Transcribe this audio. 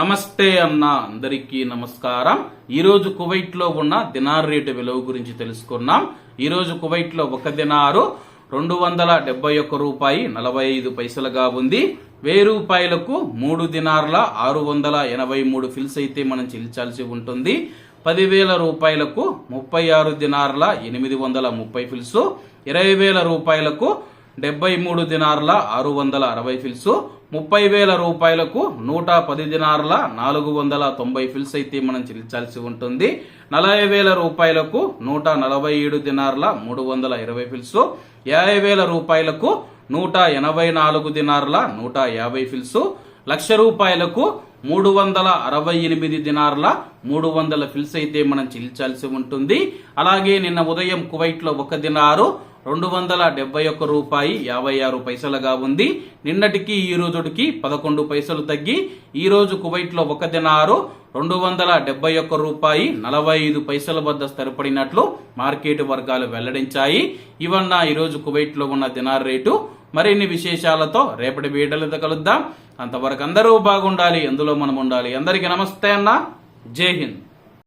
నమస్తే అన్న అందరికీ నమస్కారం. ఈరోజు కువైట్లో ఉన్న దినార్ రేటు విలువ గురించి తెలుసుకున్నాం. ఈరోజు కువైట్లో ఒక దినారు రెండు వందల డెబ్బై ఒక్క రూపాయి నలభై ఐదు పైసలుగా ఉంది. వెయ్యి రూపాయలకు మూడు దినార్ల ఆరు వందల ఎనభై మూడు ఫిల్స్ అయితే మనం చెల్లించాల్సి ఉంటుంది. పదివేల రూపాయలకు ముప్పై ఆరు దినార్ల ఎనిమిది వందల ముప్పై ఫిల్స్. ఇరవై వేల రూపాయలకు డెబ్బై మూడు దినార్ల ఆరు వందల అరవై ఫిల్స్ ముప్పై వేల రూపాయలకు నూట పది దినార్ల నాలుగు వందల తొంభై ఫిల్స్ అయితే మనం చెల్లించాల్సి ఉంటుంది. నలభై వేల రూపాయలకు నూట నలభై ఏడు దినార్ల మూడు వందల ఇరవై ఫిల్స్ యాభై వేల రూపాయలకు నూట ఎనభై నాలుగు దినార్ల నూట యాభై ఫిల్స్ లక్ష రూపాయలకు మూడు వందల అరవై ఎనిమిది దినార్ల మూడు వందల ఫిల్స్ అయితే మనం చెల్లించాల్సి ఉంటుంది. అలాగే నిన్న ఉదయం కువైట్లో ఒక దినారు రెండు వందల డెబ్బై ఒక్క రూపాయి యాభై ఆరు పైసలుగా ఉంది. నిన్నటికి ఈ రోజుకి పదకొండు పైసలు తగ్గి ఈ రోజు కువైట్లో ఒక దినారు రెండు వందల డెబ్బై ఒక్క రూపాయి నలభై ఐదు పైసల వద్ద స్థిరపడినట్లు మార్కెట్ వర్గాలు వెల్లడించాయి. ఇవన్న ఈరోజు కువైట్లో ఉన్న దినార్ రేటు. మరిన్ని విశేషాలతో రేపటి వీడియోలతో కలుద్దాం. అంతవరకు అందరూ బాగుండాలి అందులో మనం ఉండాలి అందరికీ నమస్తే అన్న. జై హింద్.